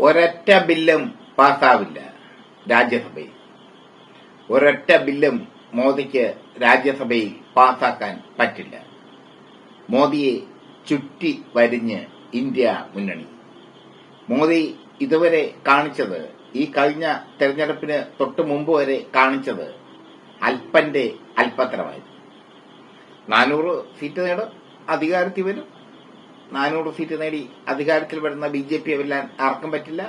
ഒരൊറ്റ ബില്ലും പാസ്സാവില്ല രാജ്യസഭയിൽ. ഒരൊറ്റ ബില്ലും മോദിക്ക് രാജ്യസഭയിൽ പാസാക്കാൻ പറ്റില്ല. മോദിയെ ചുറ്റി വരിഞ്ഞ് ഇന്ത്യ മുന്നണി. മോദി ഇതുവരെ കാണിച്ചത് ഈ കഴിഞ്ഞ തെരഞ്ഞെടുപ്പിന് തൊട്ട് മുമ്പ് വരെ കാണിച്ചത് അല്പന്റെ അല്പത്തരമായിരുന്നു. നാനൂറ് സീറ്റ് നേടും അധികാരത്തിൽ വരും നാനൂറ് സീറ്റ് നേടി അധികാരത്തിൽ വരുന്ന ബി ജെ പി വെല്ലാൻ ആർക്കും പറ്റില്ല.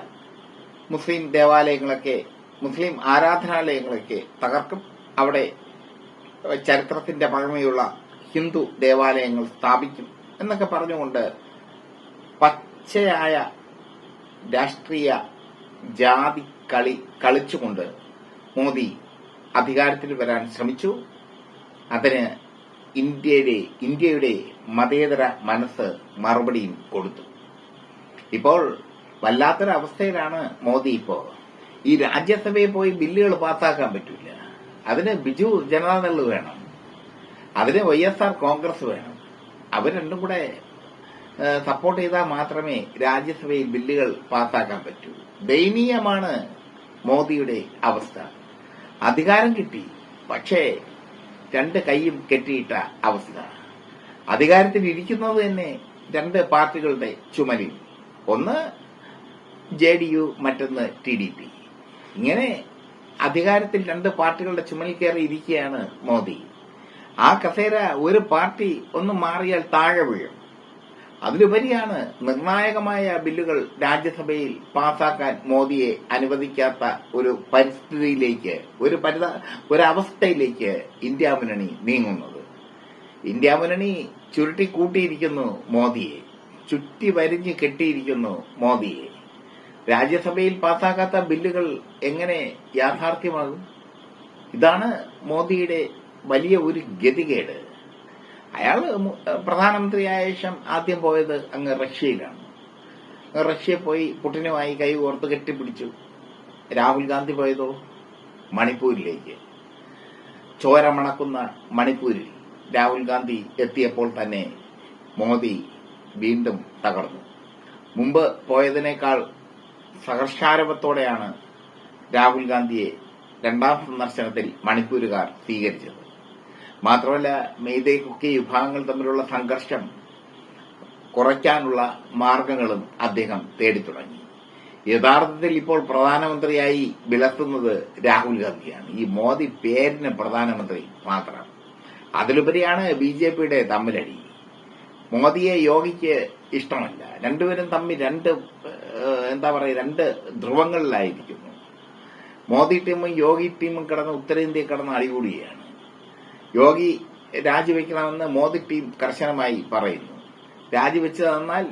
മുസ്ലിം ദേവാലയങ്ങളൊക്കെ മുസ്ലിം ആരാധനാലയങ്ങളൊക്കെ തകർക്കും. അവിടെ ചരിത്രത്തിന്റെ പഴമയുള്ള ഹിന്ദു ദേവാലയങ്ങൾ സ്ഥാപിക്കും എന്നൊക്കെ പറഞ്ഞുകൊണ്ട് പച്ചയായ രാഷ്ട്രീയ ജാതി കളി കളിച്ചുകൊണ്ട് മോദി അധികാരത്തിൽ വരാൻ ശ്രമിച്ചു. അതിന് ഇന്ത്യയുടെ ഇന്ത്യയുടെ മതേതര മനസ്സ് മറുപടിയും കൊടുത്തു. ഇപ്പോൾ വല്ലാത്തൊരവസ്ഥയിലാണ് മോദി ഇപ്പോ. ഈ രാജ്യസഭയിൽ പോയി ബില്ലുകൾ പാസ്സാക്കാൻ പറ്റില്ല അതിന് ബിജു ജനതാദൾ വേണം. അതിന് വൈ എസ് ആർ കോൺഗ്രസ് വേണം. അവർ രണ്ടും കൂടെ സപ്പോർട്ട് ചെയ്താൽ മാത്രമേ രാജ്യസഭയിൽ ബില്ലുകൾ പാസ്സാക്കാൻ പറ്റൂ. ദയനീയമാണ് മോദിയുടെ അവസ്ഥ. അധികാരം കിട്ടി. പക്ഷേ രണ്ട് കൈയും കെട്ടിയിട്ട അവസ്ഥ. അധികാരത്തിൽ ഇരിക്കുന്നത് തന്നെ രണ്ട് പാർട്ടികളുടെ ചുമലിൽ ഒന്ന് ജെ ഡി യു മറ്റൊന്ന് ടി ഡി പി. ഇങ്ങനെ അധികാരത്തിൽ രണ്ട് പാർട്ടികളുടെ ചുമലിൽ കയറി ഇരിക്കുകയാണ് മോദി. ആ കസേര ഒരു പാർട്ടി ഒന്ന് മാറിയാൽ താഴെ വീഴും. അതിലുപരിയാണ് നിർണായകമായ ബില്ലുകൾ രാജ്യസഭയിൽ പാസാക്കാൻ മോദിയെ അനുവദിക്കാത്ത ഒരു പരിസ്ഥിതിയിലേക്ക് ഒരു പരിത ഒരവസ്ഥയിലേക്ക് ഇന്ത്യ മുന്നണി നീങ്ങുന്നത്. ഇന്ത്യ മുന്നണി ചുരുട്ടി കൂട്ടിയിരിക്കുന്നു മോദിയെ ചുറ്റി വരിഞ്ഞ് കെട്ടിയിരിക്കുന്നു മോദിയെ. രാജ്യസഭയിൽ പാസാക്കാത്ത ബില്ലുകൾ എങ്ങനെ യാഥാർത്ഥ്യമാകും? ഇതാണ് മോദിയുടെ വലിയ ഒരു ഗതികേട്. അയാൾ പ്രധാനമന്ത്രിയായ ശേഷം ആദ്യം പോയത് അങ്ങ് റഷ്യയിലാണ്. റഷ്യയിൽ പോയി പുടിനുമായി കൈ ഓർത്ത് കെട്ടിപ്പിടിച്ചു. രാഹുൽ ഗാന്ധി പോയതോ? മണിപ്പൂരിലേക്ക്. ചോരമണക്കുന്ന മണിപ്പൂരിൽ രാഹുൽ ഗാന്ധി എത്തിയപ്പോൾ തന്നെ മോദി വീണ്ടും തകർന്നു. മുമ്പ് പോയതിനേക്കാൾ സഹർഷാരവത്തോടെയാണ് രാഹുൽ ഗാന്ധിയെ രണ്ടാം സന്ദർശനത്തിൽ മണിപ്പൂരുകാർ സ്വീകരിച്ചത്. മാത്രമല്ല മെയ്തേ വിഭാഗങ്ങൾ തമ്മിലുള്ള സംഘർഷം കുറയ്ക്കാനുള്ള മാർഗങ്ങളും അദ്ദേഹം തേടി തുടങ്ങി. യഥാർത്ഥത്തിൽ ഇപ്പോൾ പ്രധാനമന്ത്രിയായി വിലസുന്നത് രാഹുൽ ഗാന്ധിയാണ്. ഈ മോദി പേരിന് പ്രധാനമന്ത്രി മാത്രം. അതിലുപരിയാണ് ബി ജെ പിയുടെ തമ്മിലടി. മോദിയെ യോഗിക്ക് ഇഷ്ടമല്ല. രണ്ടുപേരും തമ്മിൽ രണ്ട് എന്താ പറയുക രണ്ട് ധ്രുവങ്ങളിലായിരിക്കുന്നു. മോദി ടീമും യോഗി ടീമും കിടന്ന് ഉത്തരേന്ത്യയിൽ കിടന്ന് അടികൂടുകയാണ്. യോഗി രാജിവെക്കണമെന്ന് മോദി ടീം കർശനമായി പറയുന്നു. രാജിവെച്ച് തന്നാൽ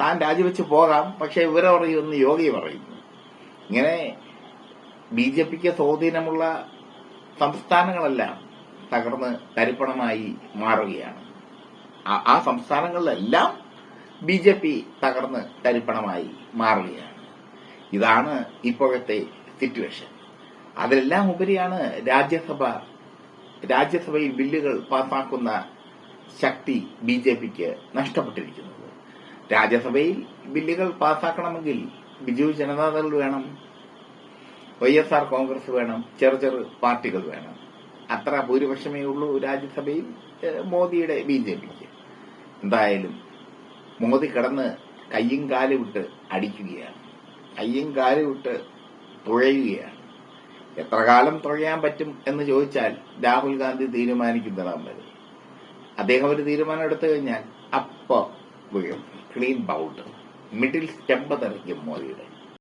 താൻ രാജിവെച്ച് പോകാം പക്ഷെ ഇവരെ പറയുമെന്ന് യോഗി പറയുന്നു. ഇങ്ങനെ ബി ജെ പിക്ക് സ്വാധീനമുള്ള സംസ്ഥാനങ്ങളെല്ലാം തകർന്ന് തരിപ്പണമായി മാറുകയാണ്. ആ സംസ്ഥാനങ്ങളിലെല്ലാം ബി ജെ പി തകർന്ന് തരിപ്പണമായി മാറുകയാണ്. ഇതാണ് ഇപ്പോഴത്തെ സിറ്റുവേഷൻ. അതിലെല്ലാം ഉപരിയാണ് രാജ്യസഭ രാജ്യസഭയിൽ ബില്ലുകൾ പാസാക്കുന്ന ശക്തി ബി ജെ പിക്ക് നഷ്ടപ്പെട്ടിരിക്കുന്നത്. രാജ്യസഭയിൽ ബില്ലുകൾ പാസാക്കണമെങ്കിൽ ബിജു ജനതാദൾ വേണം. വൈ എസ് ആർ കോൺഗ്രസ് വേണം. ചെറു ചെറു പാർട്ടികൾ വേണം. അത്ര ഭൂരിപക്ഷമേ ഉള്ളൂ രാജ്യസഭയിൽ മോദിയുടെ ബി ജെ പിക്ക് എന്തായാലും മോദി കിടന്ന് കയ്യും കാലും വിട്ട് അടിക്കുകയാണ്. കയ്യും കാലും വിട്ട് തുഴയുകയാണ്. എത്ര കാലം തുഴയാൻ പറ്റും എന്ന് ചോദിച്ചാൽ രാഹുൽ ഗാന്ധി തീരുമാനിക്കും തരാൻ വരും. അദ്ദേഹം ഒരു തീരുമാനം എടുത്തു കഴിഞ്ഞാൽ അപ്പോ വീഴും ക്ലീൻ ബൗട്ട് മിഡിൽ സ്റ്റെമ്പ് തെറിക്കും മോദിയുടെ.